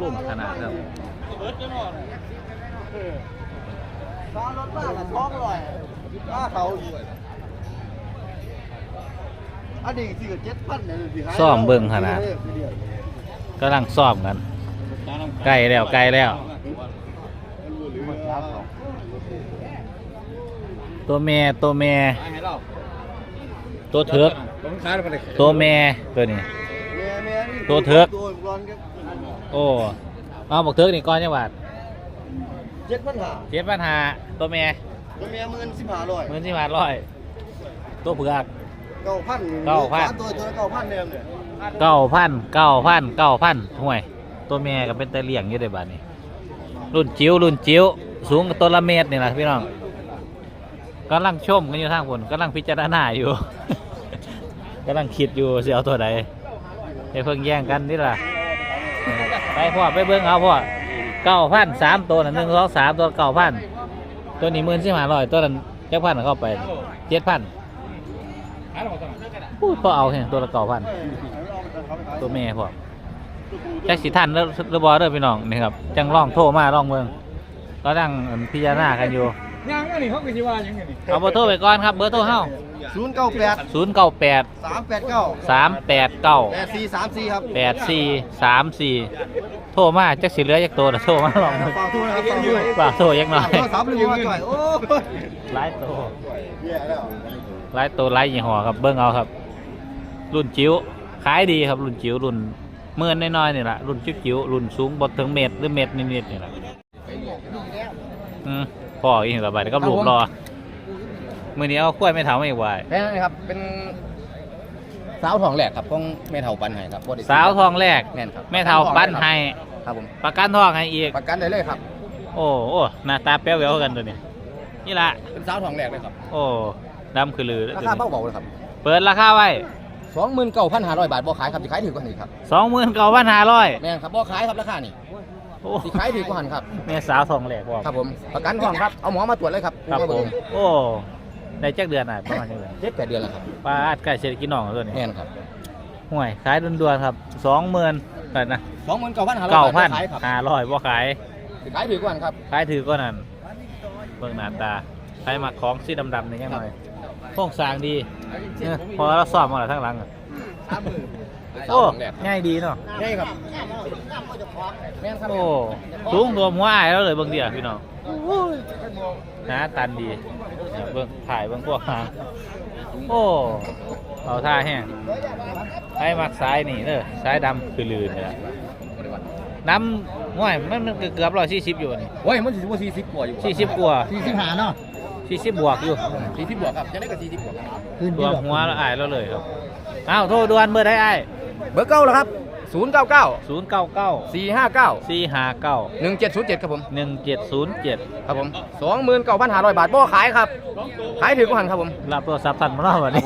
ลุ่มขนาดครับฟ้ารถบ้านท้องลอยป้าเขาอยู่อันนี้สี่เจ็ดพันเนี่ยสิหายซ่อมเบิ่งขนาดกำลังซ่อมกันใกล้แล้วใกล้แล้วตัวแม่ตัวแม่ ตัวเถือกตัวแม่ตัวนี้ ตัวเถิกตัวร้อนก็โอ้เอาบอกเถือกนี่ก้อนจังหวัดเจ็ดพันหาเจ็ดปัญหาตัวแม่ตัวเมียหมื่นสิบห้าร้อยเงินที่มาร้อยตัวเผือกเก้าพันเก้าพันสมตัวตัวเก้าพันเนี่ยเนี่ยเก้าพันเก้าพันเก้าพันห่วย ตัวแม่ก็เป็นแต่เลี้ยงอยู่ในบ้านนี้รุ่นจิ๋วรุ่นจิ๋วสูงกว่าตัวละเมตรนี่แหละพี่น้อง กำลังชมกันอยู่ทางบนกำลังพิจารณาอยู่ กำลังคิดอยู่สิเอาตัวใดไอ้เพิ่งแย่งกันนี่ล่ะไปพ่อไปเบิ้งเอาพ่อเก้าพันสามตัวนะหนึ่งสองสามตัวเก้าพันตัวนี้หมื่นสิบห้าร้อยตัวนั้นเจ้าพันเข้าไปเจ็ดพันพูดพอเอาเห็นตัวละเก้าพันตัวแม่พ่อแจ็คสิทันแล้วรบอเด้อพี่น้องนี่ครับจังล่องโทรมาล่องเมืองก็ดังพิจารณากันอยู่ ยังอันนี้เขาก็สิว่ายังไงนี่เอาเบอร์โทรไปก่อนครับเบอร์โทรเฮาศูนย์เก้าแปดศูนย์เก้าแปดสามแปดเก้าสามแปดเก้าแปดสี่สามสี่ครับแปดสี่สามสี่โทรมาจักสิเหลือจักตัวนะโทรมาลองดูฝากทุนนะครับฝากทุนฝากโทรยักหน่อยโทรศัพท์เลยว่าจ่อยโอ้ยหลายตัวแย่แล้วหลายตัวหลายยี่ห้อครับเบิ้งเอาครับ รุ่นจิ๋วขายดีครับรุ่นจิ๋วรุ่นเมื่อนน้อยๆนี่แหละรุ่นจิ๋วจิ๋วรุ่นสูงบดถึงเมตรหรือเมตรนิดๆนี่แหละอืม พ่ออีกระบาดก็ลูกรอมือนี้เอากล้วยไม่เถาไม่ไหวแม่นี่ครับเป็นสาวทองแหลกครับของแม่เฒ่าปันให้ครับบ่ได้สาวทองแรกแม่นครับแม่เถาปั้นให้ครับผมประกันทองให้อีกประกันได้เลยครับ โอ้โอ้หน้าตาแป๊วแววกันตัวนี้นี่ละเป็นสาวทองแหลกเลยครับ โอ้ดำคือลือราคาเบาๆเลยครับ เปิดราคาไว้29,500บาทบ่ขายครับสิขายถือกว่านี้ครับสองหมื่นเก้าพันห้าร้อยแม่นครับบ่ขายครับราคานี่โอ้ สิขายถือกว่าหันครับ แม่สาวทองแหลกบอกครับผม ประกันทองครับ เอาหมอมาตรวจเลยครับครับผม โอ้ได้จักเดือนอะประมาณนี้เลยเจ็ดแปดเดือนแล้วครับปลาอัดไก่เศรษฐกิจน้องตัวนี้แม่นครับห่วยขายด่วนๆครับสองหมื่นแต่นะ29,500เก้าบาทพันบ่ขายครับห้าร้อยบ่ขายสิขายถือกว่าหันครับขายถือก็นั่นเบิ่งหน้าตาใครมาของสีดำๆนี่ยังหน่อยโครงสร้างดีเนี่ยพอเราสอบมาแล้วทั้งหลังอะโอ้สาวทองแหลก ครับง่ายดีเนาะใช่ครับแม่นครับโอ้สูงตัวหัวอายแล้วเลยเบิ่งเดียวพี่น้องหนาตันดีเนี่ยเบิ่งถ่ายเบิ่งพวกหางโอ้เอาท่าแห้งให้มักซ้ายนี่เด้อซ้ายดำคือลืนนี่แหละน้ำห้วยมันมันเกือบร้อยสี่สิบอยู่นี่โอ้ยมันสิบ่40กว่าอยู่สี่สิบกว่า45เนาะสี่สิบบวกอยู่40บวกครับจะได้ก็40บวกตัวหัวแล้วอายแล้วเลยครับอ้าวโทษด่วนเบอร์ได้ไอ้เบอร์เก้าแล้วครับ 099 ศูนย์เก้าเก้า459 สี่ห้าเก้า1707 ครับผม หนึ่งเจ็ดศูนย์เจ็ดครับผม29,500 บาทบ่ขายครับ ขายถือกว่าหันครับผมรับโทรศัพท์ทันมาแล้ววันนี้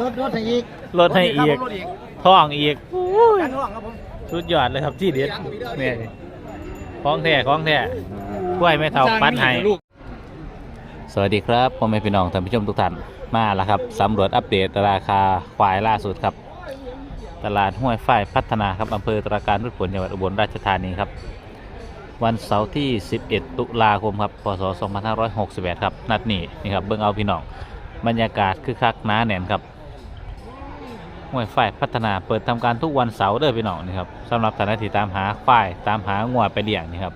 รถรถให้อีกลดให้อีกรถอีกท่องอีกการท่องครับผมสุดยอดเลยครับที่เด็ดเนี่ยของแท้ของแท้กล้วยไม่เท่าปั้นให้ สวัสดีครับพ่อแม่พี่น้องท่านผู้ชมทุกท่านมาแล้วครับสำรวจอัปเดตราคาควายล่าสุดครับ ตลาดห้วยฝ้ายพัฒนาครับอำเภอตราการพืชผลจังหวัดอุบลราชธานีครับวันเสาร์ที่ 11 ตุลาคมครับพศ 2568ครับ นัดนี้นี่ครับเบิ่งเอาพี่น้อง บรรยากาศคือคักหนาแน่นครับห้วยฝ้ายพัฒนาเปิดทำการทุกวันเสาร์เด้อพี่น้องนี่ครับสำหรับท่านที่ตามหาฝ้ายตามหางวไปเลี้ยงนี่ครับ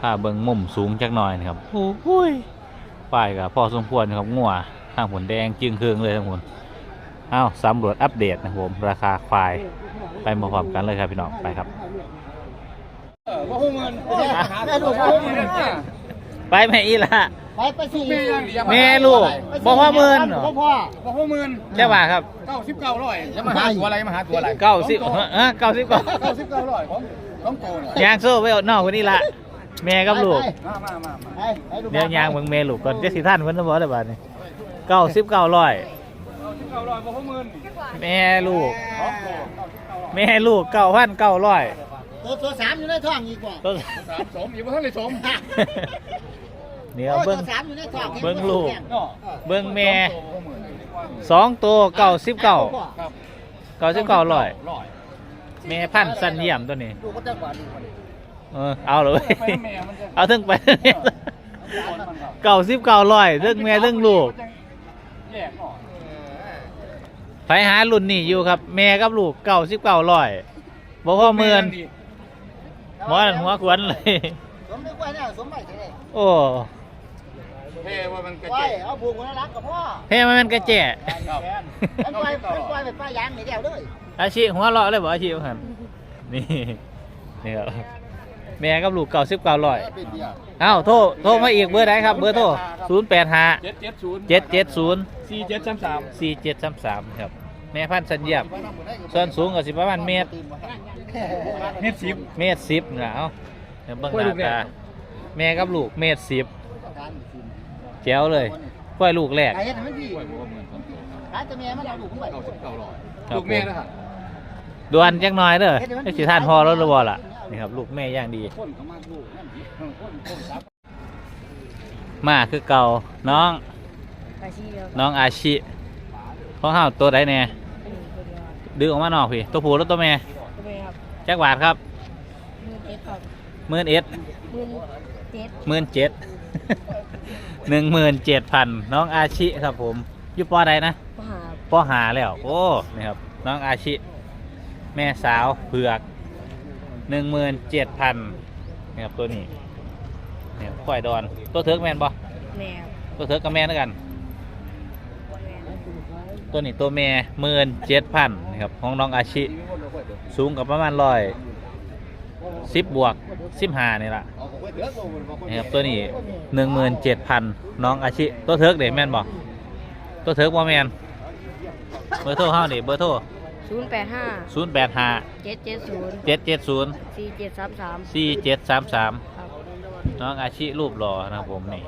ถ้าเบิ่งมุมสูงจักหน่อยนี่ครับโอ้ยฝ้ายกับพอสมควรครับงัวทางผลแดงจึงเคืองเลยทั้งหมด อ้าวสำรวจอัปเดตนะครับผมราคาควายไปมาพร้อมกันเลยครับพี่น้องไปครับบ่ฮู้เงินแม่ลูกบ่ฮู้เงินไปแม่อีละไปไปสี่แม่ลูกบอกว่าหมื่นเหรอพ่อพ่อบ่ฮู้เงินใช่ป่ะครับ99,900จะมาหาตัวอะไรมาหาตัวอะไรเก้าสิบเออเก้าสิบกว่า99,900ของของโตเนี่ยยางโซ่ไว้เอานอกคนนี้ละแม่กับลูกมามามามาไปไปดูเดี๋ยวยางเบิ่งแม่ลูกก่อนเจ็ดสิท่านเพิ่นจะบอกได้บ้านี่เก้าสิบเก้าร้อย 99,900บ่ฮู้เงินแม่ลูกของโตแม่ลูกเก้าพันเก้าร้อยตัวตัวสามอยู่ในท้องอีกว่าต้นสามสมอยู่บ่ทันได้สมเดี๋ยวเบิ่งตัวสามอยู่ในท้องเบิ่งลูกเนาะเบิ่งแม่บ่ฮู้เงินสองตัวเก้าสิบเก้าครับเก้าสิบเก้าร้อยร้อยแม่พันธุ์สันเยี่ยมตัวนี้ดูก็จะกว่าดูมันเออเอาเลยไปแม่มันจะเอาถึงไปเก้าสิบเก้าร้อยถึงแม่ถึงลูกแยกออก ไปหารุ่นนี่อยู่ครับ แม่กับลูกเก้าสิบเก้าร้อยบอกว่าเมือนหัวนั่นหัวขวนเลย สมนึกไว้เนี่ยสมใหม่ใช่ไหมโอ้เพ่ว่ามันกระไว้เจ็บเอาผูกไว้รักกับพ่อเฮ้มันเป็นกระแจครับมันปล่อยมันปล่อยเป็นป้ายางไม่เดียวเลยอาชีพหัวเราะเลยบอกอาชีพครับนี่นี่ครับแม่กับลูกเก้าสิบเก้าร้อยเป็นเดียวเอ้าโทรโทรมาอีกเบอร์ไหนครับ เบอร์โทรศูนย์แปดห้าเจ็ดเจ็ดศูนย์เจ็ดเจ็ดศูนย์สี่เจ็ดสามสามสี่เจ็ดสามสามครับ แม่พันธุ์สัญญาบส่วนสูงก็สิประมาณเมตรเม็ดสิบเมตรสิบนะเอาเดี๋ยวเบิ่งหกล้วยลูน้ากแรกตาแม่กับลูกเมตรสิบแจ๋วเลยกล้วยลูกแรกไอ้เห็นมันพี่ไอ้จะเมียมันเอาลูกขึ้นไปเก้าสิบเก้าร้อยครับลูกแม่นะครับดวนจักหน่อยเด้อไอ้สิท่านพอแล้วหรือบ่ล่ะนี่ครับลูกแม่อย่างดีคนเขามาลูกนั่นคนคนซับมาคือเก่าน้องอาชีพเดียวน้องอาชิของเฮาตัวใดแน่เป็นคนเดียวดึงออกมานอกพี่ ตัวผู้แล้วตัวแม่ก็เป็นครับจักบาทครับมือเจ็ดครับหมื่นเอ็ดมือเจ็ดหมื่นเจ็ดหนึ่งหมื่นเจ็ดพันน้องอาชิครับผมอยู่ปอใดนะมหาปอหาแล้ว โอ้นี่ครับน้องอาชิ แม่สาวเผือกหนึ่งหมื่นเจ็ดพันนี่ครับตัวนี้นี่ครับควายดอนตัวเถิกแมนบ่แมวตัวเถิกกับแม่ด้วยกันแมว ตัวนี้ตัวแม่หมื่นเจ็ดพันนะครับของน้องอาชิ สูงกับประมาณร้อยสิบบวกสิบห้านี่ละนี่ครับตัวนี้หนึ่งหมื่นเจ็ดพันน้องอาชิ ตัวเถิกเด็แม่นบอกตัวเถิกบ่แมนเบอร์โทรเฮาดิเบอร์โทรศูนย์แปดห้าศูนย์แปดห้าเจ็ดเจ็ดศูนย์เจ็ดเจ็ดศูนย์สี่เจ็ดสามสามสี่เจ็ดสามสามครับน้องอาชิรูปหล่อนะครับผมนี่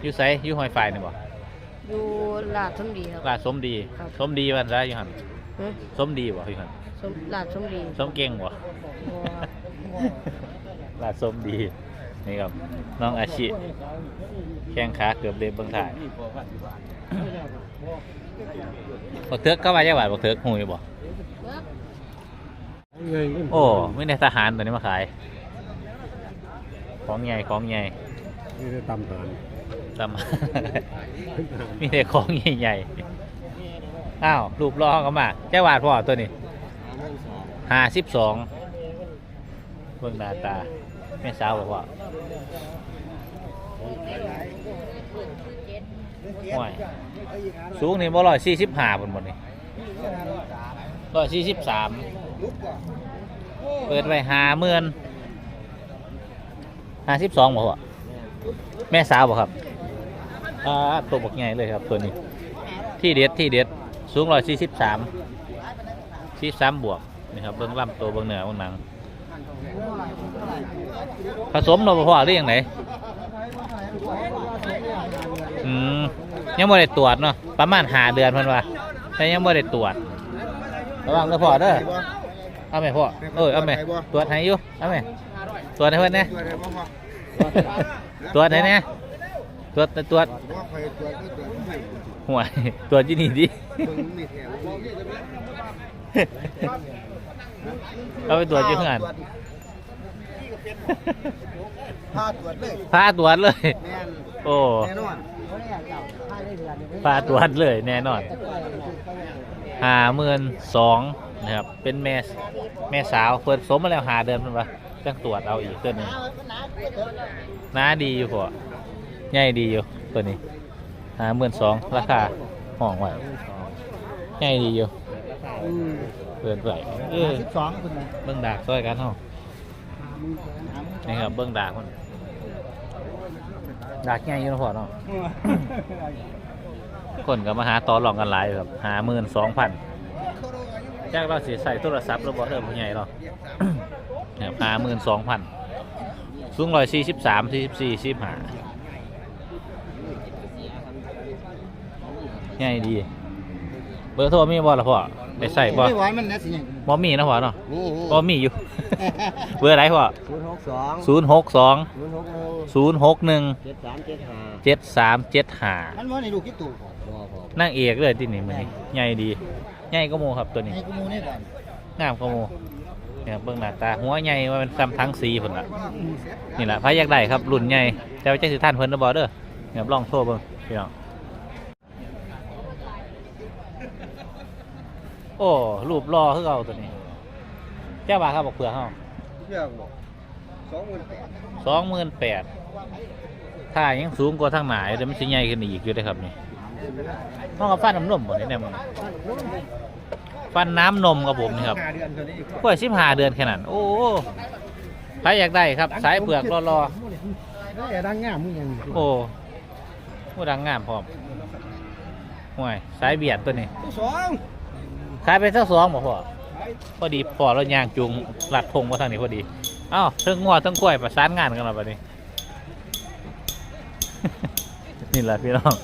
อยูไซอยูหอยไฟนี่บ่อ ยู่ลาดสมดีครับ ลาดสมดี ครับ สมดีวันซะอยู่หันฮะสมดีบ่อยู่หันสมลาดสมดีสมเก่งบ่ บ่ครับ ลาดสมดีนี่ครับน้องอาชิ แข้งขาเกือบเด็บเบิ่งถ่ายบักเทือกก็ว่าจังหวัดบักเทือกหูยบ่โอ้ไม่ได้ทหารตัวนี้มาขาย ของใหญ่ของใหญ่นี่ได้ตำหานตำ มีแต่ของใหญ่ๆ อ้าวรูปล้อก็มาแจ้วาดพ่อตัวนี้ห้าสิบสองเบิ่งหน้าตาแม่สาวบอกว่าห่วยสูงนี่บ่ร้อยสี่สิบห้าบนบนนี่ร้อยสี่สิบสามเปิดไว้ห้าหมื่นห้าสิบสองบอกว่าแม่สาวบอกครับ อ่าตัวบกใหญ่เลยครับตัวนี้ ที่เด็ดที่เด็ดสูงร้อยสี่สิบสามสี่สามบวกนี่ครับเบื้องลำตัวเบื้องเหนือเบื้องหนัง ผสมเราพ่อหรือยังไงอืมยังไม่ได้ตรวจเนาะประมาณหาเดือนเพิ่นว่าแต่ยังไม่ได้ตรวจระวังเด้อพ่อเด้อเอาไหมพ่อเออเอาไหมตรวจให้อยู่เอาไหมตรวจให้เพิ่นเนี่ยตรวจให้เนี่ย ตรวจตรวจว่าใครตัวก็ตัวให้ห่วยตัวจีนี่ดิ มึงมีแถวเอาไปตรวจอยี่ข้างนพาตรวจเลยพาตรวจเลย แม่นโอ้แน่นอนพาตรวจเลยแน่นอนหาหมื่นสองนะครับ เป็นแม่แม่สาวเปิดสมมาแล้วหาเดือนเพิ่นว่าจังตรวจเอาอีกตัวหนึงน้าดีอยู่พอ ใหญ่ดีอยู่ตัวนี้หาหมื่นสองราคาห้องไว้ใหญ่ดีอยู่เปิดไว้เออสิบสองคุณนะเบิ้งดากซอยกันเฮานี่ครับเบิ้งดากมันดากใหญ่อยู่เนาะพ่อเนาะคนก็มาหาต่อรองกันหลายครับหาหมื่นสองพันจากเราสิใส่โทรศัพท์แล้วบ่เริ่มผู้ใหญ่หรอกครับหาหมื่นสองพันสูงร้อยสี่สิบสามสี่สิบสี่สิบห้า ใหญ่ดี เบอร์โทรมีบ่ละพ่อได้ใส่บ่ไม่ไหวมันนะสิอย่างบ่มีนะพ่อเนาะนี่บ่มีอยู่ เบอร์อะไรพ่อศูนย์หกสองศูนย์หกสองศูนย์หกหนึ่งศูนย์หกหนึ่งเจ็ดสามเจ็ดห้าเจ็ดสามเจ็ดห้ามันว่าในลูกคิดตู่บ่พอนางเอกเลยที่นี่มันนี่ใหญ่ดีใหญ่ก็โมครับตัวนี้ให้กูมูนี่ก่อนงามก็โมเนี่ยเบิ่งหน้าตาหัวใหญ่ว่าเป็นซ้ำทั้งสีผลละนี่แหละพายอยากได้ครับรุ่นใหญ่แต่ว่าจะสิท่านเพิ่นนะบอเด้อเนี่ยลองโทรเบิ่งพี่น้อง โอ้รูปรอคือเก่าตัวนี้เจ้าบาทครับบอกเผื่อเฮาเชื่อบอกสองหมื่นแปดสองหมื่นแปดถ้ายังสูงกว่าทางหนาอยู่เดี๋ยวมันสิใหญ่ขึ้นอีกอยู่เลยครับนี่ห้องกับฟันน้ำนมหมดเลยเนี่ยมันฟันน้ำนมครับผมนี่ครับห้าเดือนเท่านี้อีกกล้วยสิบห้าเดือนแค่นั้น โอ้ใครอยากได้ครับ สายเปลือกรอเอ้ยดังงามมึงยังๆโอ้ผู้ดังงามพร้อมห่วยสายเบียดตัวนี้สอง ขายไปสักสองบ่พ่อพอดีพอเรายางจูงหลัดพงมาทางนี้พอดีอ้าเทั้งงัวเทั้งกล้วยประสานงานกันแล้วบัดนี้ นี่แหละพี่น้อง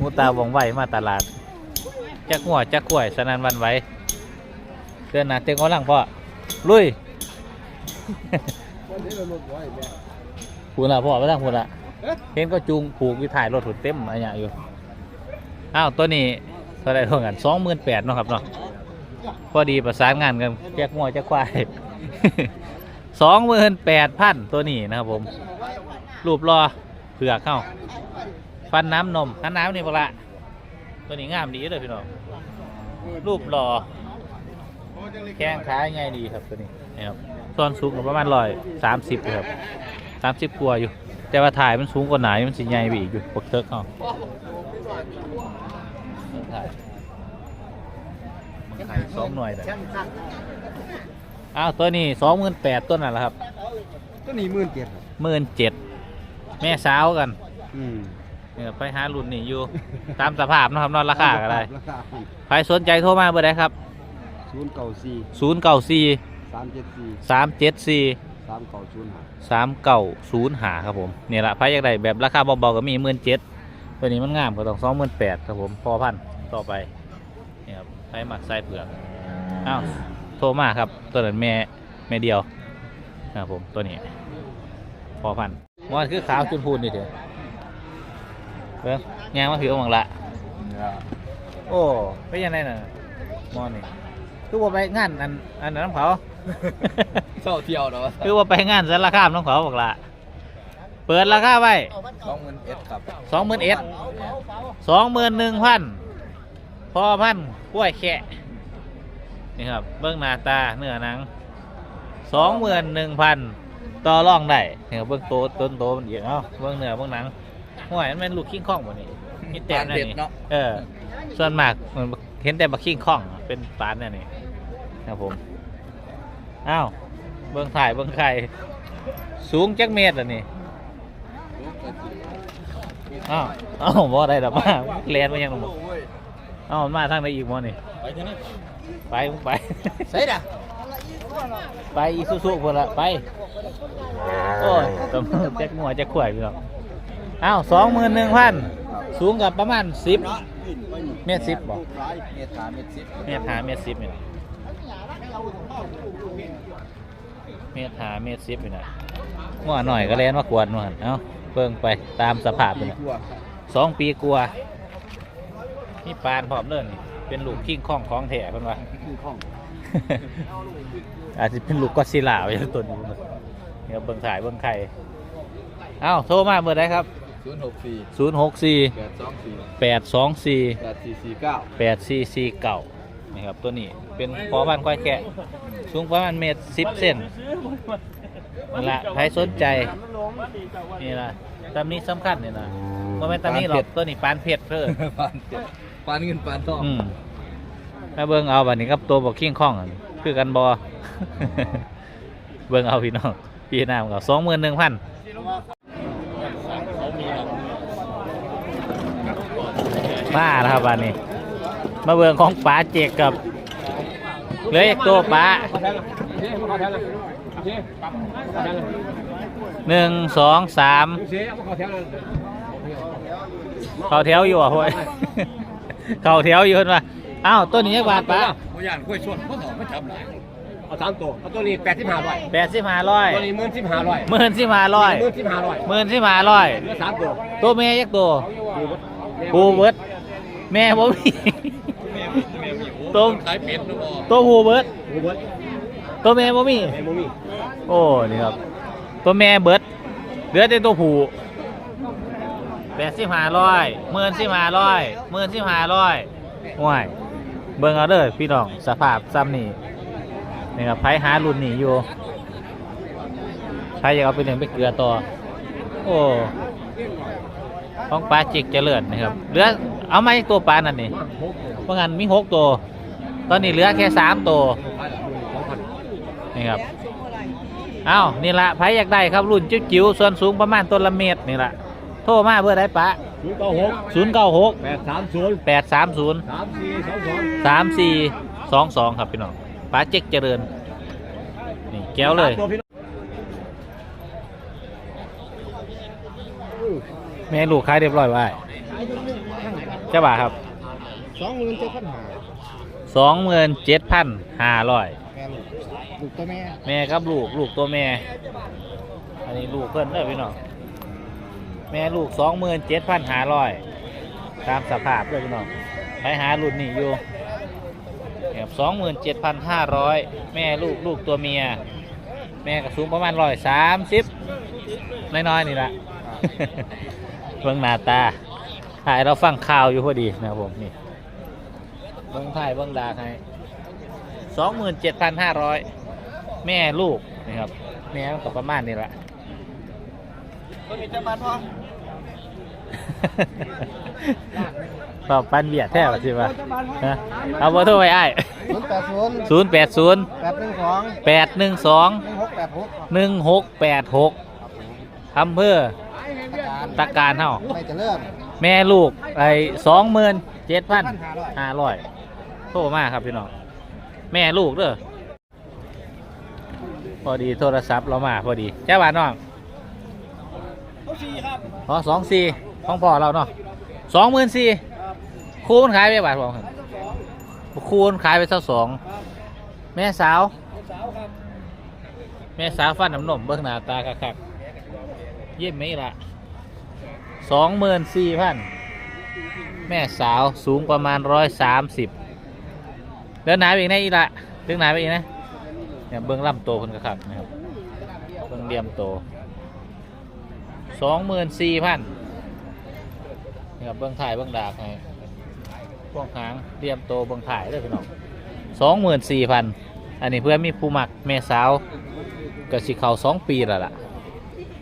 มูตาบองไหวมาตลาดจักหัวจักกล้วยสนันวันไหวเดินหน้าเต็งกำลังพ่อลุยวันนี้เราลดไว้แม่พูนละพ่อไปทางพูนละเห็นก็จูงผูกอยู่ถ่ายรถถุนเต็มอะไรอย่างอยู่อ้าวตัวนี้ ท่าไรเท่ากันสองหมื่นแปดเนาะครับเนาะพอดีประสานงานกันแจกหัวแจกควายสองหมื่นแปดพันตัวนี้นะครับผม รูปรอเผือกเข้า ฟันน้ำนมฟันน้ำนี่พวกละตัวนี้งามดีเลยพี่น้องรูปรอแข้งขาง่ายดีครับตัวนี้นะครับส่วนสูงประมาณร้อยสามสิบครับสามสิบกว่าอยู่ แต่ว่าถ่ายมันสูงกว่าไหนมันสิใหญ่ไปอีกอยู่ปกเทิกเข้าายมันถ่ายสองหน่วยแต่อ้าวตัวนี้สองหมื่นแปดต้นนั่นแหละครับตัวนี้หมื่นเจ็ดครับหมื่นเจ็ดแม่สาวกันอืมเนี่ยไปหารุ่นนี่อยู่ ตามสภาพเนาะครับเนอนราคาก็ได้ราคาใครสนใจโทรมาเบอร์ใดครับศูนย์เก้าสี่ศูนย์เก้าสี่สามเจ็ดสี่สามเจ็ดสี่สามเก้าศูนย์ห้าสามเก้าศูนย์หาครับผมนี่แหละพายอยากได้แบบราคาเบาๆก็มีหมื่นเจ็ดตัวนี้มันงามก็ต้องสองหมื่นแปดครับผมพอพัน ต่อไปนี่ครับใช้หมักไส้เผือกอ้าวโทรมาครับตัวนั้นแม่แม่เดียวครับผมตัวนี้พอพันมันคือขาวจุนพูนนี่เถอะเบิ้งยางมาผิวมังละโอ้ไปยังไงน่ะมอนี่คือว่าไปงานอันอันนั้นน้ำเขาเศร้าเที่ยวเนาะคือว่าไปงานสารคามน้องเขาบอกละเปิดราคาไว้สองหมื่นเอ็ดครับสองหมื่นเอ็ดสองหมื่นหนึ่งพัน พอพันกล้วยแคะนี่ครับ เบื้องหน้าตาเนื้อหนังสองหมื่นหนึ่งพันต่อรองได้เนี่ยเบื้องโตต้นโตมันเอียงเนาะเบื้องเนื้อเบื้องหนังห่วยมันเป็นลูกคิงคองบ่นี่นี่แต่ปานนั่นเผ็ดนี่เนาะเออ ส่วนมากมันเห็นแต่บักคิงคองเป็นปานเนี่ยนี่ครับผมอ้าวเบื้องถ่ายเบื้องไข่สูงจักเมตรอะนี่อ้าวเอ้าวบ่ได้ดอกมาแลนมายังหมด เอ้าวมันมาทางไหนอีกบ่นี่ ไปที่นี่ไปมึงไปใส่ด่ะไปอีสุสุพุ่นละไป โอ้ยตำรวจแจ็คหัวแจ็คข่วยพี่น้องอ้าวสองหมื่นหนึ่งพันสูงกับประมาณสิบเมตรสิบบ่เมตรสามเมตรสิบเมตรหาเมตรสิบนี่นะเมตรหาเมตรสิบนี่นะหัวหน่อยก็แลนมากวนนู่นเอ้าเบิ่งไปตามสภาพปีนี่นะกว่าสองปีกลัวา นี่ปานพร้อมเรื่องนี่เป็นลูกคิงข้องของแท้เพิ่นว่าคือข้องอาจจะเป็นลูกก็อดซิลล่าไว้ตัวนี้เดี๋ยวเบิ่งถ่ายเบิ่งไข่เอ้าโทรมาเบอร์ได้ครับ ศูนย์หกสี่064แปดสองสี่824แปดสี่สี่เก้า8449นี่ครับตัวนี้เป็นพอพันธุ์ควายแกะ สูงประมาณเมตร10เซนนั่นละใครสนใจ นี่ล่ะตำนี้สำคัญนี่นะบ่แม่นตำนี้หรอกตัวนี้ปานเพชรเพิ่นปานเผ็ด ปานเงินปานทองอืมถ้าเบิ่งเอาบัดนี้กับตัวบอกคิงข้องอะคือกันบอ เบิ่งเอาพี่น้องพี่น้ำกับสองหมื่นหนึ่งพันมาแล้วครับบัดนี้ มาเบิ่งของป๋าเจกกับเหลืออีกตัวป๋าหนึ่งสองสามเข้าแถวอยู่อะโว้ย เข้าแถวอยู่เห็นป่ะอ้าวต้นนี้ยักบาทป๋าผู้ย่านกล้วยชวนเขาสองไม่จับหลายเอาสามตัวเอาตัวนี้แปดสิบห้าร้อยแปดสิบห้าร้อยตัวนี้หมื่นสิบห้าร้อยหมื่นสิบห้าร้อยหมื่นสิบห้าร้อยหมื่นสิบห้าร้อยเหลือสามตัวตัวเมียยักตัวดูปูเบิดแม่บ่มีแม่แม่มีโอ้ตรงขายเป็ดนะบ่ตัวผู้เบิดโอ้เบิดตัวแม่บ่มีแม่บ่มีโอ้นี่ครับตัวแม่เบิดเหลือแต่ตัวผู้ แปดสิบห้าร้อยหมื่นสิบห้าร้อยหมื่นสิบห้าร้อยว้ายเบิ่งเอาเด้อพี่น้องสภาพซ้ำนี่นี่ครับไผหารุ่นนี่อยู่ใครอยากเอาไปเลี้ยงไปเกลือต่อโอ้ของปลาจิกเจริญนะครับเหลือเอาไหมตัวปลานั่นนี่เพราะงั้นมีหกตัว ตอนนี้เหลือแค่สามตัวนี่ครับเอ้านี่ละไผอยากได้ครับรุ่นจิ๋วๆส่วนสูงประมาณต้นละเมตรนี่ละ โทรมาเบอร์ได้ปะศูนย์เก้าหกศูนย์เก้าหกแปดสามศูนย์แปดสามศูนย์สามสี่สองสองสามสี่สองสองครับพี่น้องปลาเจ๊กเจริญ นี่แก้วเลยตัวพี่น้องแม่ลูกขายเรียบร้อยไว้เจ้าบ่าครับสองหมื่นเจ็ดพันห้าสองหมื่นเจ็ดพันห้าร้อยแม่ลูกตัวแม่ แม่ครับลูก ลูกตัวแม่ อันนี้ลูกเพิ่นเด้อพี่น้อง แม่ลูกสองหมื่นเจ็ดพันห้าร้อยตามสภาพเลยพี่น้องไปหารุ่นนี้อยู่ครับสองหมื่นเจ็ดพันห้าร้อยแม่ลูกลูกตัวเมีย แม่ก็สูงประมาณร้อยสามสิบน้อยๆนี่แหละเบิ่งหน้าตาถ่ายเราฟังข่าวอยู่พอดีนะผมนี่เบิ่งถ่ายเบิ่งดากให้สองหมื่นเจ็ดพันห้าร้อยแม่ลูกนะครับแม่มันก็ประมาณนี้ละ ตัวนี้จะมาทองตอบปันเบียดแท้ป่ะสิวะฮะเอาเบอร์โทรไว้ไอ้ศูนย์แปดศูนย์ศูนย์แปดศูนย์แปดหนึ่งสองแปดหนึ่งสองหนึ่งหกแปดหกหนึ่งหกแปดหกอำเภอตะการเท่าไม่จะเริ่มแม่ลูกไอ้สองหมื่นเจ็ดพันห้าร้อยโทรมาครับพี่น้องแม่ลูกเด้อพอดีโทรศัพท์เรามาพอดีแจ้าบ้านน้อง อ๋อสองสี่ของพ่อเราเนาะสองหมื่นสี่คูณขายไปบาทบอกครับคูณขายไปเท่าสองแม่สาว แม่สาวฟันน้ำนมเบิ้งหน้าตาคักๆเยี่ยมไหมล่ะสองหมื่นสี่พันแม่สาวสูงประมาณร้อยสามสิบเดินหนาไปอีกนะอีละเดินหนาไปอีกนะเนี่ยเบิ้งลำโตคนกระขับนะครับเบิ้งเดียมโต สองหมื่นสี่พันนี่ครับเบิ้งถ่ายเบิ้งดากให้พวกหางเดียมโตเบิ้งถ่ายเลยพี่น้องสองหมื่นสี่พันอันนี้เพื่อมีผู้มักแม่สาวก็สิเขาสองปีแล้วล่ะ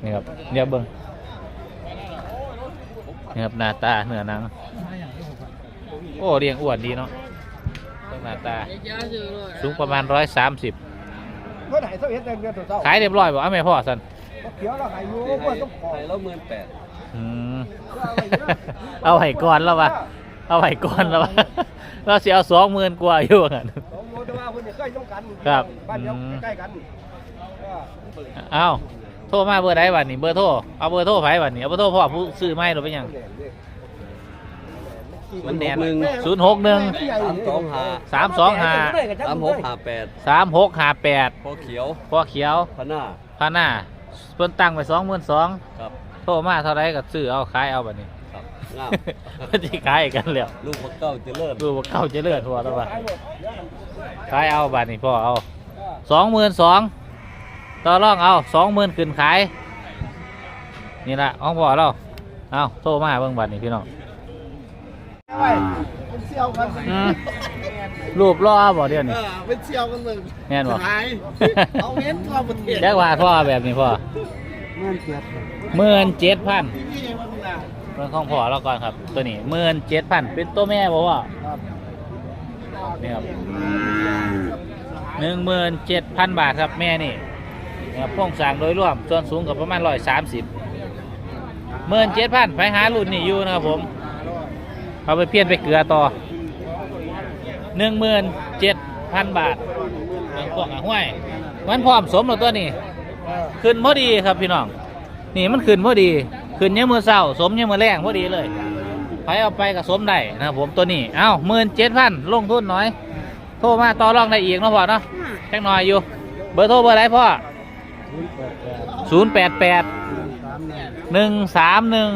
นี่ครับเดี๋ยวเบิ้งนี่ครับหน้าตาเนื้อหนังโอ้เรียงอ้วนดีเนาะต้องหน้าตาสูงประมาณร้อยสามสิบเมื่อไหร่เท่าเฮ็ดเดือนเดือนตัวเจ้าขายเรียบร้อยบ่เอาไม่พ่อสัน เขียวเราหายอยู่เพื่อนต้องขอขายแล้วหมื่นแปดอืมเอาไห้ก่อนแล้ววะเอาไห้ก่อนแล้ววะเราสิเอาสองหมื่นกว่าอยู่กันสองโมแต่ว่าคนใกล้ต้องกันครับบ้านเดียวอืมใกล้กันเอาโทรมาเบอร์ใดบัดนี้เบอร์โทรเอาเบอร์โทรไผบัดนี้เอาเบอร์โทรพ่อผู้ซื้อไม่หรือเป็นหยังมันแน่นศูนย์หกหนึ่งสามสองห้าสามสองห้าสามหกห้าแปดสามหกห้าแปดพอเขียวพ่อเขียวพน้าพาหน้า เพิ่นตั้งไปสองหมื่นสองครับ โทรมาเท่าไรก็ซื้อเอาขายเอาแบบนี้ครับงาม เพิ่นสิขายกันแล้วลูกพระเก้าเจริญดูว่าเก่าเจะเลื่อนพอแล้วว่าขายเอาบัดนี้พ่อเอาสองหมื่นสองต่อรองเอาสองหมื่นขึ้นขายนี่ละของพ่อเราเอาโทรมาเบิ่งบัดนี้พี่น้องไว้เป็นเสี่ยวกันอืม รูปล่อบ่เดี๋ยวนี้ เออเป็นเสี่ยวกันเลยแม่นบ่ หายเอาเงินทั่วประเทศแจ้กว่าพ่อแบบนี้พ่อเงินเกียรติหมื่นเจ็ดพันนี่เองว่าคุณอาเรื่องของพ่อเราก่อนครับ ตัวนี้หมื่นเจ็ดพันเป็นตัวแม่บ่ว่าครับนี่ครับหนึ่งหมื่นเจ็ดพันบาทครับแม่นี่นี่ครับโครงสร้างโดยรวมส่วนสูงกับประมาณร้อยสามสิบหมื่นเจ็ดพันไปหารุ่นนี่อยู่นะครับผม เอาไปเพี้ยนไปเกลือต่อ หนึ่งหมื่นเจ็ดพันบาทเรื่องพวกอะห้วยมันพร้อมสมแล้วตัวนี้เออขึ้นพอดีครับพี่น้อง นี่มันขึ้นพอดีขึ้นเนี่ยามมือเศร้าสมเนี่ยามมือแรงพอดีเลยไปเอาไปกับสมได้นะครับผมตัวนี้เอ้าหมื่นเจ็ดพันลงทุนน้อย โทรมาต่อรองได้อีกเนาะพ่อเนาะแค่น้อยอยู่ เบอร์โทรเบอร์อะไรพ่อศูนย์แปดแปดหนึ่งสามหนึ่ง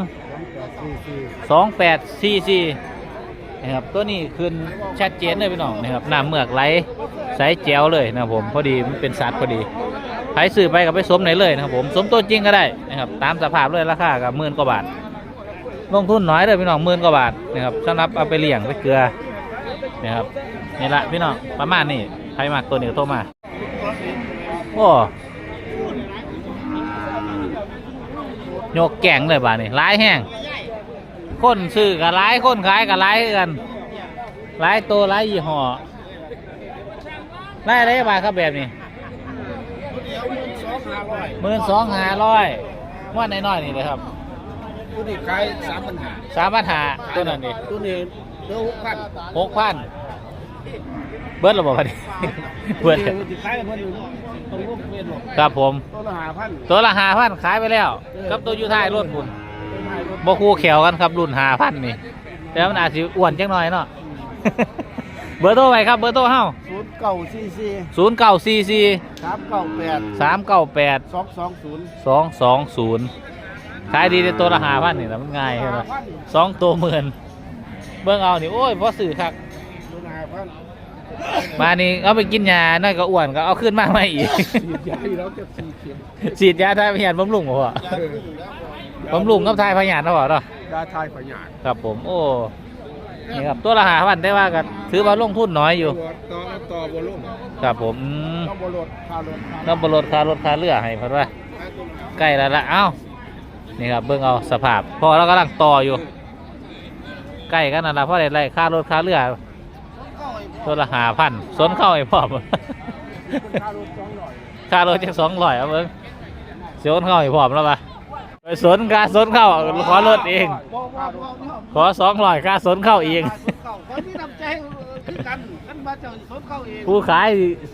สองแปดสี่สี่ นะครับตัวนี้ขึ้นชัดเจนเลยพี่น้องนะครับหน้ำเมือกไหลใสแจ๋วเลยนะครับผมพอดีมันเป็นสัตว์พอดีใครซื้อไปกับไปสมไหนเลยนะครับผมสมตัวจริงก็ได้นะครับตามสภาพเลยราคากับหมื่นกว่าบาทลงทุนน้อยเลยพี่น้องหมื่นกว่าบาทนะครับสำหรับเอาไปเลี้ยงไปเกลือนะครับนี่ละพี่น้องประมาณนี้ใครมากตัวนี้ก็โทรมาโอ้โยกแก่งเลยบ้านี่ร้ายแห้ง คนซื้อกับร้ายคนขายกับร้ายคือกันร้ายตัวร้ายยี่ห้อร้ายอะไรบ้างครับแบบนี้หมื่นสองห้าร้อยว่าน้อยๆนี่เลยครับตัวนี้ขายสามปัญหาสามปัญหาตัวนั้นนี่ตัวนี้เดือหกพันหกพันเบิร์ดระบบพอดีเบิร์ดที่ขายเพิ่นอยู่ตรงรูปเวียนหรอกครับผม ตัวละห้าพันตัวละหาพันขายไปแล้วกับตัวอยูท้ายรถบุญ บ่คู่แขวกันครับรุ่นหาพันนี่แต่มันอาจจะอ้วนจังหน่อยเนาะ เบอร์โทรไปครับเบอร์โทรเฮาศูนย์เก้าสี่สี่ศูนย์เก้าสี่สี่สามเก้าแปดสามเก้าแปดสองสองศูนย์สองสองศูนย์ขายดีในตัวละหาพันนี่แหละมันง่ายครับสองตัวหมื่นเบิ่งเอานี่โอ้ยพอสื่อคักตัวละห้าพันมานี่เอาไปกินยาน้อยก็อ้วนก็เอาขึ้นมาไม่อีกฉีดยาอีกแล้วจะสี่เข็มฉีดยาทายพยาธิบำรุงบ่พ่อ บำรุงกับทายพยาธินะพ่อเนาะยาทายประหยัดครับผม โอ้ นี่ครับ ตัวละหาพันได้ว่ากันถือว่าลงทุนน้อยอยู่ ต่อต่อบอลลูนครับผมอืมต้องบอลลดค่ารถค่าต้องบรถคารถคาเรือให้เพิ่นว่าใกล้แล้วละเอ้า นี่ครับเบิ่งเอาสภาพ พอเรากำลังต่ออยู่ ใกล้กันนั่นละเพราะได้ไล่ค่ารถค่าเรือตัวละหาพันสนเข้าไอ้พ่อมค่ารถสองร้อยค่ารถจักสองร้อยเอาเบิ่งสนเข้าไอ้พ่อมแล้วปะไป สนค่าสนเข้าขอรถเองค่ารถขอสองร้อยค่าสนเข้าเองเข้าคนที่นำแจ้งคือกันกันมาเจอสนเข้าเองผู้ขาย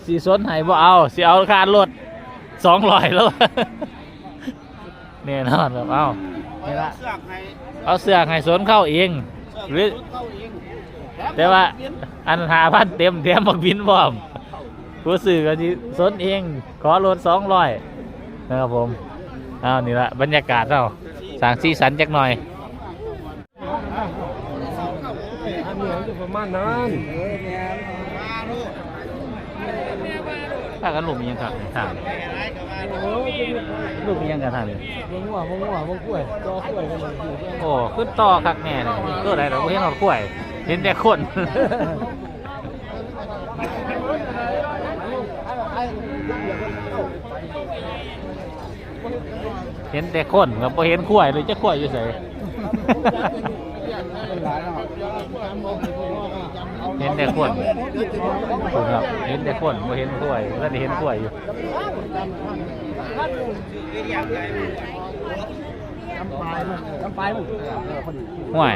สีสนให้บ่เอาสิเอาค่ารถสองร้อยแล้วเนี่ยนอนครับเอานี่ละเสื้อให้เอาเสื้อให้สนเข้าเองหรือเข้าเองแต่ว่าอันหาพันเต็มเต็มบักบินพร้อมผู้ซื้อก็สิสนเอง ขอรถสองร้อยนะครับผมเอานี่ละบรรยากาศเราสร้างสีสันจักหน่อยอันนี้จะประมาณนั้นถ้ากันลูกมียังครับทางลูกมียังกันทางเลยมงหัวมงหัวมงกล้วยจอกล้วยกันเลยโอ้ขึ้นต่อคักแน่เลยตัวไหนเราเห็นหอดกล้วยเห็นแต่คน ห็นแต่คนครับพอเห็นกล้วยเลยจะกล้วยอยู่ใส่เห็นแต่คนถูกครับเห็นแต่คนพอเห็นกล้วยแล้วเห็นกล้วยอยู่ห่วย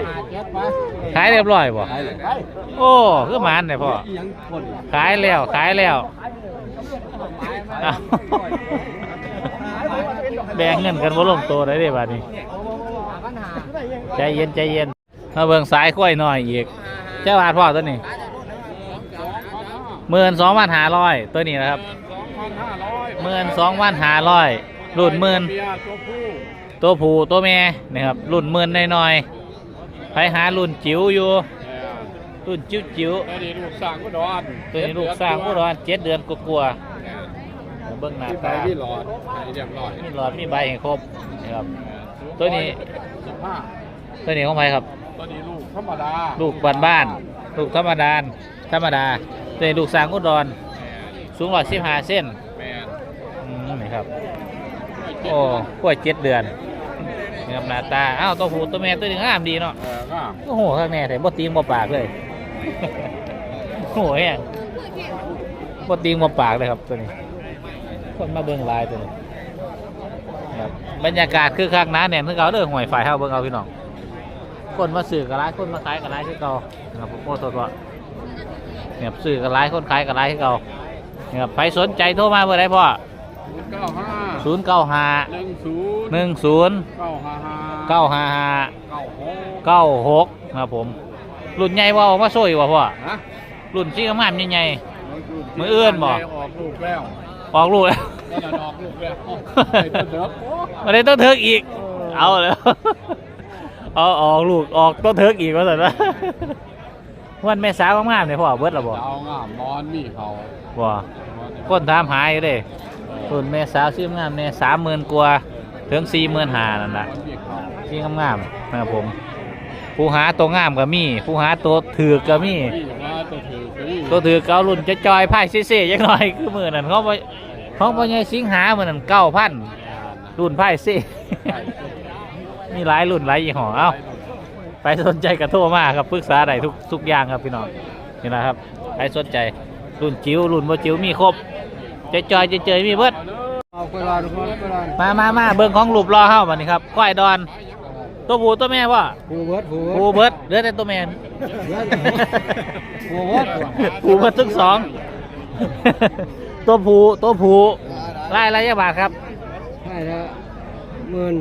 ขายเรียบร้อยบ่โอ้คือมันเลยพ่อขายแล้วขายแล้ว บ่งเงินกันบ่ลงตัวได้เด้บัดนี้ใจเย็นใจเย็นมาเบิ่งสายกล้วยหน่อยอีกเจ้าบาทพ่อตัวนี้หมื่นสองพันห้าร้อยตัวนี้นะครับหมื่นสองพันห้าร้อยรุ่นหมื่นเบียร์ตัวผู้ตัวผู้ตัวแม่นะครับรุ่นหมื่นน้อยๆไปหารุ่นจิ๋วอยู่รุ่นจิ๋วจิ๋วตัวนี้ลูกสร้างก็ดอนๆตัวนี้ลูกสร้างผู้ร้อนเจ็ดเดือนกลัวๆ เบิ่งหน้าที่ใบตาที่หลอดเรียบร้อยมีหลอดมีใบให้ครบนะครับ ตัวนี้ สิบห้าตัวนี้ของใครครับ ตัวนี้ลูกธรรมดาลูกบ้านบ้านๆลูกธรรมดาธรรมดาตัวนี้ลูกสร้างอุดร สูงร้อยสิบห้าเส้นแมนอืมนี่ครับ โอ้กล้วยเจ็ดเดือนนี่ครับหน้าตาอ้าวตัวผู้ตัวแม่ตัวนี้งามดีเนาะ เออก็โอ้โหข้างแน่แต่บ่ตีงบ่ปากเลย โอ้โหแห้งบ่ตีงบ่ปากเลยครับตัวนี้ คนมาเบิ่งลายตัวนี้ครับบรรยากาศคือคักหน้าแน่นคือเก่าเด้อห่วยฝ่ายเฮาเบิ่งเอาพี่น้องคนมาซื้อกับร้ายคนมาขายกับร้ายคือเก่านะครับผมโอ้โทษว่าเนี่ยซื้อกับร้ายคนขายกับร้ายคือเก่าเนี่ยครับใครสนใจโทรมาเบอร์ใดพ่อศูนย์เก้าห้าศูนย์เก้าห้าหนึ่งศูนย์หนึ่งศูนย์เก้าห้าห้าเก้าห้าห้าเก้าหกเก้าหกนะครับผม รุ่นใหญ่ว่าออกมาโซ่อยู่ว่ะพ่อฮะรุ่นซีกระมามใหญ่มืออื่นบ่ออกลูกแล้วๆ ออกลูกแล้วนั่นน่ะออกลูกแล้วไอ้ต้นเด้อโอ้มาได้ต้นเทิกอีก เอาแล้วเอาออกลูกออกต้นเทิกอีกว่าสันนะวันแม่สาวงามๆเนี่ยพ่อเบิดและบ่เอางามมอนมีเขาบ่ก้นถามหายอยู่เด้รุ่นแม่สาวซื้องามเนี่ยสามหมื่นกว่าถึงสี่หมื่นห้านั่นล่ะมีเขาที่งามๆนะครับผมผู้หาตัวงามก็มีผู้หาตัวถือกก็มีพี่ว่า ตัวถือคือตัวถือเการุ่นจะจอยไพ่เซ่ๆจังหน่อยคือมือนั่นเขาไปเขาไปใหญ่สิงหามือนั่นเก้าพันรุ่นไพ่เซ่มีหลายรุ่นหลายยี่ห้อเอ้าไปสนใจกระโทรมาครับปรึกษาได้ทุกทุกอย่างครับพี่น้องนี่นะครับใครสนใจรุ่นจิ๋วรุ่นบ่จิ๋วมีครบจะจอยจะเจยมีเบิดเอาไปรอทุกคนไปรอมามามาเบิ่งของรูปรอเฮ้าบัดนี้ครับก้อยดอน ตัวผู้ตัวแม่ว่าผูเวิร์ดผูผู้เบิดเหลือแต่ตัวแม่ผูเวิร์ดผู้เบิดทั้งสอง ตัวผู้ตัวผู้ไล่ไรยาบาทครับใช่แล้วหมื่น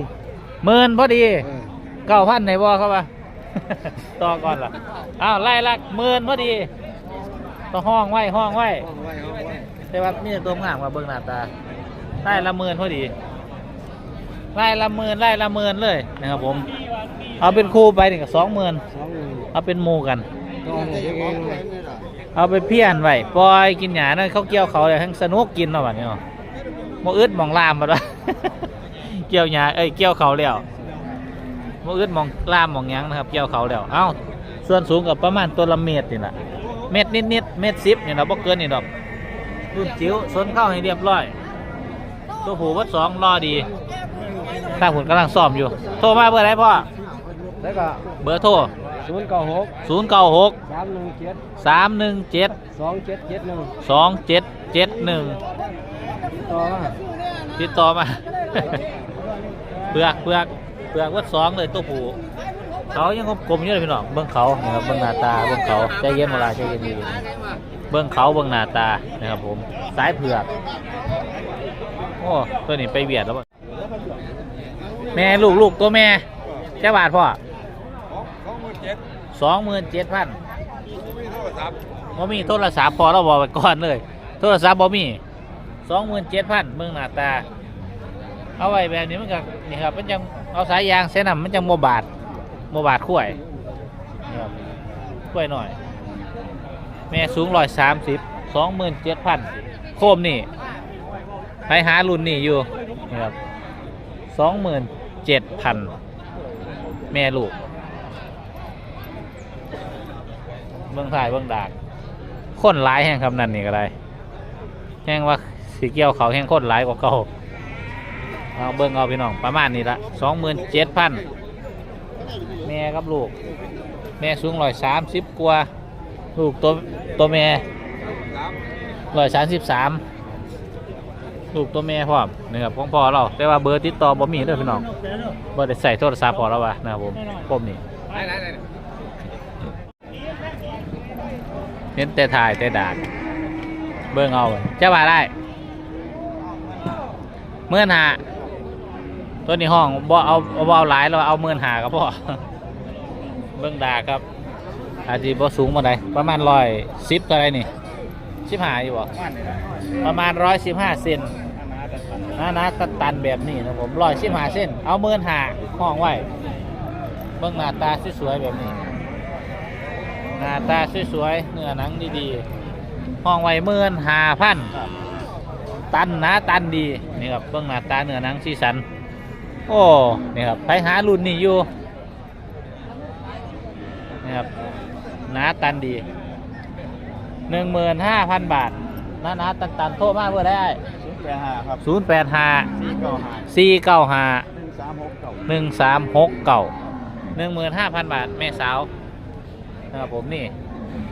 หมื่นพอดีเออเก้าพันในบ่ครับว่าต่อก่อนล่ะอ้าวไล่ละหมื่นพอดีต้องห้องไว้ห้องไว้เอาไว้เอาไว้แต่ว่ามีแต่ตัวงามกับเบิ่งหน้าตาไล่ละหมื่นพอดี ไล่ละหมื่นไล่ละหมื่นเลยนะครับผม เอาเป็นคู่ไปนี่ก็สองหมื่นสองหมื่นเอาเป็นหมู่กันต่อหมดเองเลยเอาไปเพี้ยนไว้ปล่อยกินหญ้านั่นเขาเกี่ยวเขาเลยทั้งสนุกกินเนาะบัดนี้เนาะหมอึดหมองลามมาด้วย เกี่ยวหญ้าเอ้ยเกี่ยวเขาแล้วหมอึดหมองลามหมองหยังนะครับ เกี่ยวเขาแล้วเอ้าส่วนสูงกับประมาณตัวละเมตรนี่แหละเมตรนิดๆเมตรสิบนี่เราบ่เกินนี่ดอกรุ่นจิ๋วสนเข้าให้เรียบร้อย ตัวผูวัดสองรอดี ข้างผุนกำลังซ่อมอยู่ โทรมาเบอร์ไหนพ่อ แล้วก็เบอร์โทร ศูนย์เก้าหกศูนย์เก้าหกสามหนึ่งเจ็ดสามหนึ่งเจ็ดสองเจ็ดเจ็ดหนึ่งสองเจ็ดเจ็ดหนึ่งต่อมาติดต่อมา เปลือกเปลือกเปลือกวัดสองเลยตัวผูเขายังกลมๆอยู่เลยพี่น้องเบิ้งเขานะครับเบิ้งหน้าตาเบิ้งเขาใจเย็นเวลาใจเย็นดีเบิ้งเขาเบิ้งหน้าตานะครับผมสายเผือกโอ้ตัวนี้ไปเบียดแล้วบ่ แม่ลูกลูกตัวแม่เจ้าบาทพ่อสองหมื่นเจ็ดสองหมื่นเจ็ดพันมีโทรศัพท์บ่มีโทรศัพท์พอเราบอกไปก่อนเลย โทรศัพท์บ่มีสองหมื่นเจ็ดพันเมืองหน้าตา เอาไว้แบบนี้มันก็นี่ครับมันจังเอาสายยางเส้นนำมันจังโมบาดโมบาดขั้วยนี่ครับขั้วยหน่อย แม่สูงร้อยสามสิบสองหมื่นเจ็ดพันโคมนี่ไปหารุ่นนี่อยู่นี่ครับสองหมื่น เจ็ดพันแม่ลูก เบื้องถ่ายเบื้องดากคนร้ายแห่งคำนั้นนี่ก็ได้แห่งว่าสีเกี่ยวเขาแห่งคนร้ายกว่าเก่าเอาเบิ้งเอาพี่น้องประมาณนี้ละสองหมื่นเจ็ดพันแม่กับลูก แม่สูงร้อยสามสิบกว่า ลูกตัวตัวแม่ร้อยสามสิบสาม ลูกตัวแม่พร้อมนะครับของพ่อเรา แต่ว่าเบอร์ติดต่อบ่มีเด้อพี่น้องบ่ได้ใส่โทรศัพท์พอเราวะนะครับผมผมนี่เห็นแต่ถ่ายแต่ดาเบิ่งเอาเจ้าว่าได้เมื่อนหาตัวนี้ห้องบ่เอาบ่เอาหลายเราเอาเมื่อนหาก็พอเบิ่งดาครับอาจจะบ่สูงมาได้ประมาณร้อยสิบเท่าไรนี่ สิบห้าอยู่บ่ประมาณร้อยสิบห้าเซนหน้าหนาตันตันๆแบบนี้นะผมร้อยสิบห้าเซนเอาเมื่อนหาห้องไว้เบิ่งหน้าตาสวยๆแบบนี้ หน้าตาสวยๆเนื้อหนังดีๆห้องไว้เมื่นหาพันตันหนาตันดีนี่ครับเบื้องหน้าตาเนื้อหนังสีสัน โอ้นี่ครับไปหารุ่นนี้อยู่นี่ครับหนาตันดี หนึ่งหมื่นห้าพันบาทหนาหนาตันตันๆโทษมากเพื่อได้ศูนย์แปดห้าครับศูนย์แปดห้าสี่เก้าห้าสี่เก้าห้าหนึ่งสามหกเก้าหนึ่งสามหกเก่าหนึ่งหมื่นห้าพันบาทแม่สาวนะครับผมนี่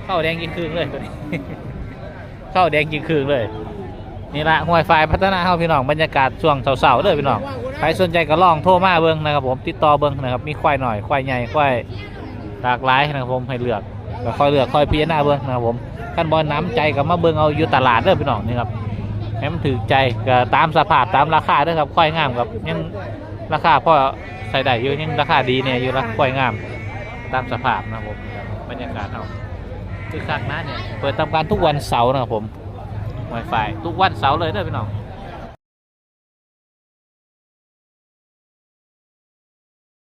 เข้าแดงยิงคืนเลยตัวนี้ เข้าแดงยิงคืนเลยนี่ละห้วยไฟพัฒนาเข้าพี่น้องบรรยากาศช่วงเสาๆเด้อพี่น้องใครสนใจก็ลองโทรมาเบิ้งนะครับผมติดต่อเบิ้งนะครับมีควายหน่อยควายใหญ่ควายหลากหลายนะครับผมให้เลือก ก็ค่อยเลือกค่อยพิจารณาเบิ้งนะครับผมขั้นบอลน้ำใจกับมาเบิ้งเอาอยู่ตลาดเด้อพี่น้องนี่ครับให้มันถือใจก็ตามสภาพตามราคาเด้อครับควายงามครับยังราคาพ่อใส่ได้อยู่ยังราคาดีเนี่ยอยู่ละควายงามตามสภาพนะครับผมบรรยากาศเอาคือคักนะเนี่ยเปิดทำการทุกวันเสาร์นะครับผม Wi-Fi ทุกวันเสาร์เลยเด้อพี่น้อง